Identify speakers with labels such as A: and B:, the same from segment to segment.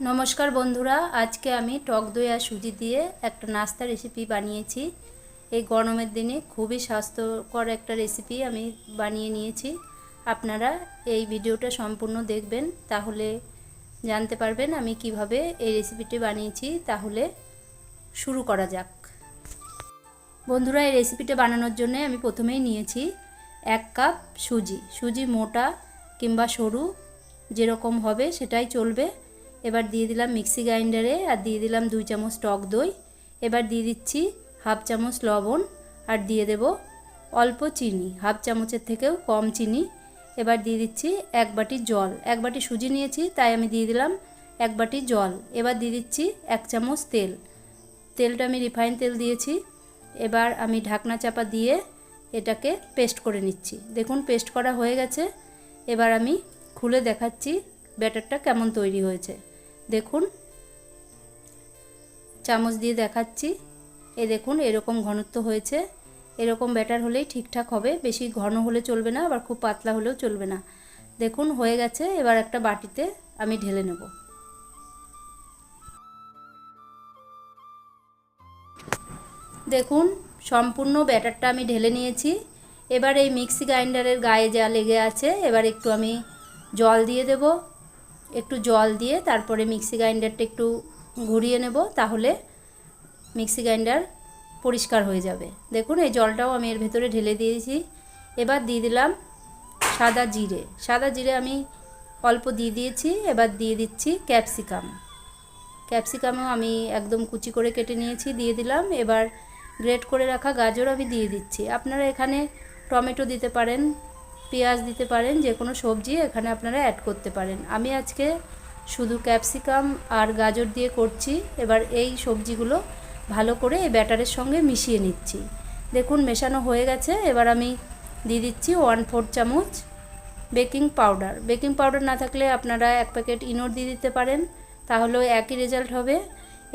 A: নমস্কার বন্ধুরা, আজকে আমি টক দই আর সুজি দিয়ে একটা নাস্তা রেসিপি বানিয়েছি। এই গরমের দিনে খুবই স্বাস্থ্যকর একটা রেসিপি আমি বানিয়ে নিয়েছি। আপনারা এই ভিডিওটা সম্পূর্ণ দেখবেন, তাহলে জানতে পারবেন আমি কীভাবে এই রেসিপিটি বানিয়েছি। তাহলে শুরু করা যাক। বন্ধুরা, এই রেসিপিটা বানানোর জন্য আমি প্রথমেই নিয়েছি এক কাপ সুজি। সুজি মোটা কিংবা সরু যেরকম হবে সেটাই চলবে। এবার দিয়ে দিলাম মিক্সি গ্রাইন্ডারে আর দিয়ে দিলাম দুই চামচ টক দই। এবার দিয়ে দিচ্ছি হাফ চামচ লবণ আর দিয়ে দেব অল্প চিনি, হাফ চামচের থেকেও কম চিনি। এবার দিয়ে দিচ্ছি এক বাটি জল, এক বাটি সুজি নিয়েছি তাই আমি দিয়ে দিলাম এক বাটি জল। এবার দিয়ে দিচ্ছি এক চামচ তেল, তেলটা আমি রিফাইন তেল দিয়েছি। এবার আমি ঢাকনা চাপা দিয়ে এটাকে পেস্ট করে নিচ্ছি। দেখুন পেস্ট করা হয়ে গেছে। এবার আমি খুলে দেখাচ্ছি ব্যাটারটা কেমন তৈরি হয়েছে। দেখুন, চামচ দিয়ে দেখাচ্ছি। এ দেখুন, এরকম ঘনত্ব হয়েছে। এরকম ব্যাটার হলেই ঠিকঠাক হবে। বেশি ঘন হলে চলবে না, আবার খুব পাতলা হলেও চলবে না। দেখুন, হয়ে গেছে। এবার একটা বাটিতে আমি ঢেলে নেব। দেখুন, সম্পূর্ণ ব্যাটারটা আমি ঢেলে নিয়েছি। এবার এই মিক্সি গ্রাইন্ডারের গায়ে যা লেগে আছে, এবার একটু আমি জল দিয়ে দেব। একটু জল দিয়ে তারপরে মিক্সি গ্রাইন্ডারটা একটু ঘুরিয়ে নেব, তাহলে মিক্সি গ্রাইন্ডার পরিষ্কার হয়ে যাবে। দেখুন, এই জলটাও আমি এর ভেতরে ঢেলে দিয়েছি। এবার দিয়ে দিলাম সাদা জিরে। সাদা জিরে আমি অল্প দিয়ে দিয়েছি, এবার দিয়ে দিচ্ছি ক্যাপসিকাম। ক্যাপসিকামও আমি একদম কুচি করে কেটে নিয়েছি, দিয়ে দিলাম। এবার গ্রেট করে রাখা গাজর আমি দিয়ে দিচ্ছি। আপনারা এখানে টমেটো দিতে পারেন পেঁয়াজ দিতে পারেন, যে কোনো সবজি এখানে আপনারা অ্যাড করতে পারেন। আমি আজকে শুধু ক্যাপসিকাম আর গাজর দিয়ে করছি। এবার এই সবজিগুলো ভালো করে এই ব্যাটারের সঙ্গে মিশিয়ে নিচ্ছি। দেখুন, মেশানো হয়ে গেছে। এবার আমি দিয়ে দিচ্ছি ওয়ান ফোর চামচ বেকিং পাউডার বেকিং পাউডার না থাকলে আপনারা এক প্যাকেট ইনোর দিয়ে দিতে পারেন, তাহলেও একই রেজাল্ট হবে।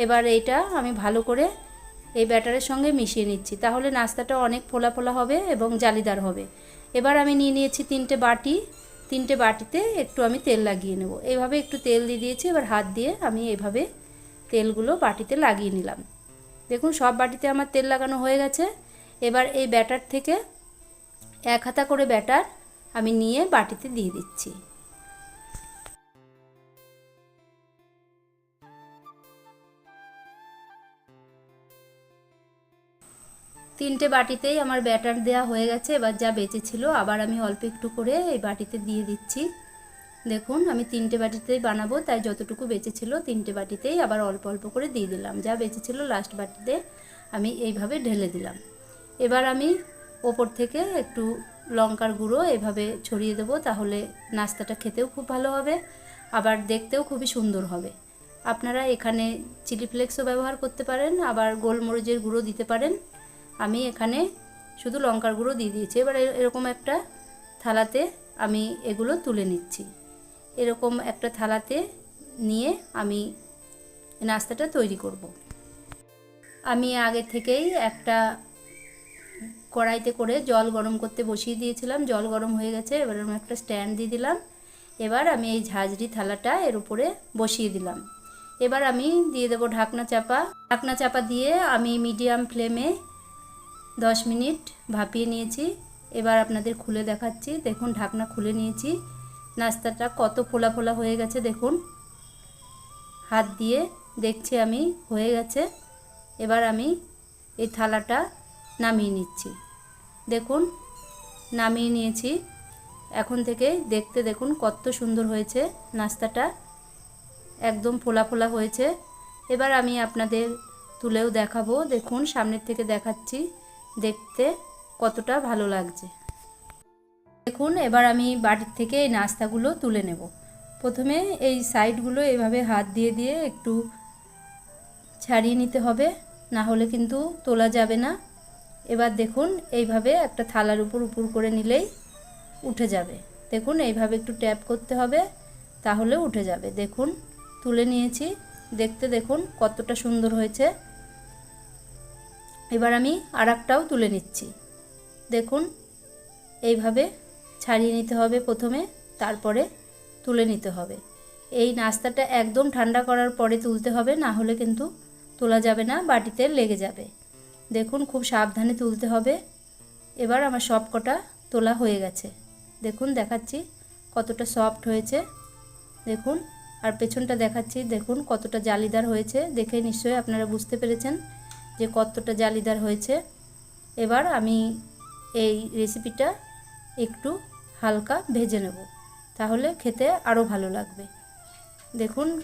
A: এবার এইটা আমি ভালো করে এই ব্যাটারের সঙ্গে মিশিয়ে নিচ্ছি। তাহলে নাস্তাটা অনেক ফোলা ফোলা হবে এবং জালিদার হবে। এবার আমি নিয়ে নিয়েছি তিনটে বাটি, তিনটে বাটিতে একটু আমি তেল লাগিয়ে নেব। এভাবে একটু তেল দিয়ে দিয়েছি, এবার হাত দিয়ে আমি এভাবে তেলগুলো বাটিতে লাগিয়ে নিলাম। দেখুন, সব বাটিতে আমার তেল লাগানো হয়ে গেছে। এবার এই ব্যাটার থেকে এক হাতা করে ব্যাটার আমি নিয়ে বাটিতে দিয়ে দিচ্ছি। তিনটে বাটিতেই আমার ব্যাটার দেওয়া হয়ে গেছে, এবার যা বেঁচে ছিল আবার আমি অল্প একটু করে এই বাটিতে দিয়ে দিচ্ছি। দেখুন, আমি তিনটে বাটিতেই বানাবো, তাই যতটুকু বেঁচে ছিল তিনটে বাটিতেই আবার অল্প অল্প করে দিয়ে দিলাম। যা বেঁচে ছিল লাস্ট বাটিতে আমি এইভাবে ঢেলে দিলাম। এবার আমি ওপর থেকে একটু লঙ্কার গুঁড়ো এভাবে ছড়িয়ে দেবো, তাহলে নাস্তাটা খেতেও খুব ভালো হবে, আবার দেখতেও খুবই সুন্দর হবে। আপনারা এখানে চিলি ফ্লেক্সও ব্যবহার করতে পারেন, আবার গোলমরিচের গুঁড়ো দিতে পারেন। আমি এখানে শুধু লঙ্কার গুঁড়ো দিয়ে দিয়েছি। এবার এরকম একটা থালাতে আমি এগুলো তুলে নিচ্ছি। এরকম একটা থালাতে নিয়ে আমি নাস্তাটা তৈরি করব। আমি আগে থেকেই একটা কড়াইতে করে জল গরম করতে বসিয়ে দিয়েছিলাম। জল গরম হয়ে গেছে, এবার আমি একটা স্ট্যান্ড দিয়ে দিলাম। এবার আমি এই ঝাঁঝরি থালাটা এর উপরে বসিয়ে দিলাম। এবার আমি দিয়ে দেবো ঢাকনা চাপা। ঢাকনা চাপা দিয়ে আমি মিডিয়াম ফ্লেমে দশ মিনিট ভাপিয়ে নিয়েছি। এবার আপনাদের খুলে দেখাচ্ছি। দেখুন, ঢাকনা খুলে নিয়েছি। নাস্তাটা কত ফোলা ফোলা হয়ে গেছে, দেখুন। হাত দিয়ে দেখছি আমি, হয়ে গেছে। এবার আমি এই থালাটা নামিয়ে নিচ্ছি। দেখুন, নামিয়ে নিয়েছি। এখন থেকে দেখতে দেখুন কত সুন্দর হয়েছে নাস্তাটা। একদম ফোলা ফোলা হয়েছে। এবার আমি আপনাদের তুলেও দেখাবো। দেখুন, সামনের থেকে দেখাচ্ছি। দেখতে কতটা ভালো লাগছে। দেখুন, এবার আমি বাটির থেকে এই নাস্তাগুলো তুলে নেব। প্রথমে এই সাইডগুলো এভাবে হাত দিয়ে দিয়ে একটু ছাড়িয়ে নিতে হবে, না হলে কিন্তু তোলা যাবে না। এবার দেখুন, এইভাবে একটা থালার উপর উপর করে নিলেই উঠে যাবে। দেখুন, এইভাবে একটু ট্যাপ করতে হবে, তাহলে উঠে যাবে। দেখুন, তুলে নিয়েছি। দেখতে দেখুন কতটা সুন্দর হয়েছে। এবার আমি আর একটাও তুলে নিচ্ছি। দেখুন, এইভাবে ছাড়িয়ে নিতে হবে প্রথমে, তারপরে তুলে নিতে হবে। এই নাস্তাটা একদম ঠান্ডা করার পরে তুলতে হবে, না হলে কিন্তু তোলা যাবে না, বাটিতে লেগে যাবে। দেখুন, খুব সাবধানে তুলতে হবে। এবার আমার সব কটা তোলা হয়ে গেছে। দেখুন, দেখাচ্ছি কতটা সফট হয়েছে। দেখুন, আর পেছনটা দেখাচ্ছি। দেখুন, কতটা জালিদার হয়েছে। দেখে নিশ্চয়ই আপনারা বুঝতে পেরেছেন। যে কতটা জালিদার হয়েছে। এবার আমি এই রেসিপিটা একটু হালকা ভেজে নেব। তাহলে খেতে আরও ভালো লাগবে। দেখুন,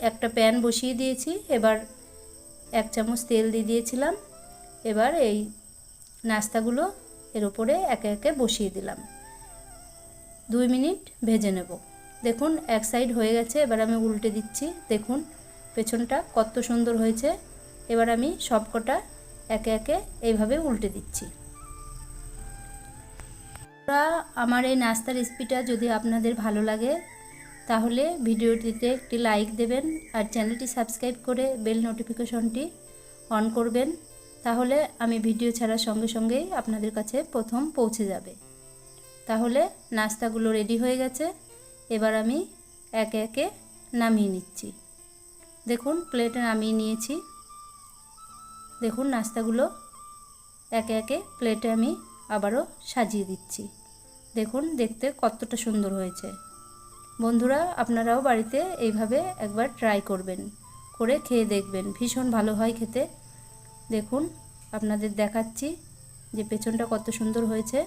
A: একটা প্যান বসিয়ে দিয়েছি। এবার এক চামচ তেল দিয়ে দিয়েছিলাম। এবার এই নাস্তাগুলো এর ওপরে একে একে বসিয়ে দিলাম। দুই মিনিট ভেজে নেব। দেখুন, এক সাইড হয়ে গেছে। এবার আমি উল্টে দিচ্ছি। দেখুন, পেছনটা কত সুন্দর হয়েছে। এবার আমি সবকটা একে একে এইভাবে উল্টে দিচ্ছি। আমার এই নাস্তা রেসিপিটা যদি আপনাদের ভালো লাগে, তাহলে ভিডিওটিতে একটি লাইক দেবেন আর চ্যানেলটি সাবস্ক্রাইব করে বেল নোটিফিকেশনটি অন করবেন, তাহলে আমি ভিডিও ছাড়ার সঙ্গে সঙ্গেই আপনাদের কাছে প্রথম পৌঁছে যাবে। তাহলে নাস্তাগুলো রেডি হয়ে গেছে, এবার আমি একে একে নামিয়ে নিচ্ছি। দেখুন প্লেটে নামিয়ে নিয়েছি। দেখুন নাস্তাগুলো। একে একে প্লেটে আমি আবারও সাজিয়ে দিচ্ছি। দেখুন দেখতে কতটা সুন্দর হয়েছে। বন্ধুরা, আপনারাও বাড়িতে এইভাবে একবার ট্রাই করবেন। করে খেয়ে দেখবেন। ভীষণ ভালো হয় খেতে। দেখুন, আপনাদের দেখাচ্ছি যে পেছনটা কত সুন্দর হয়েছে।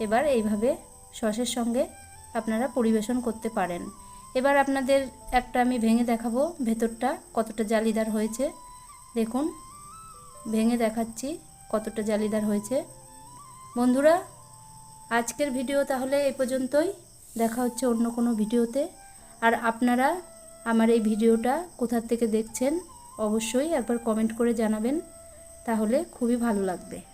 A: এবার এইভাবে সসের সঙ্গে আপনারা পরিবেশন করতে পারেন। এবার আপনাদের একটা আমি ভেঙে দেখাবো। ভেতরটা কতটা জালিদার হয়েছে। দেখুন ভেঙে দেখাচ্ছি কতটা জালিদার হয়েছে। বন্ধুরা, আজকের ভিডিও তাহলে এ পর্যন্তই। দেখা হচ্ছে অন্য কোনো ভিডিওতে। আর আপনারা আমার এই ভিডিওটা কোথার থেকে দেখছেন, অবশ্যই একবার কমেন্ট করে জানাবেন। তাহলে খুবই ভালো লাগবে।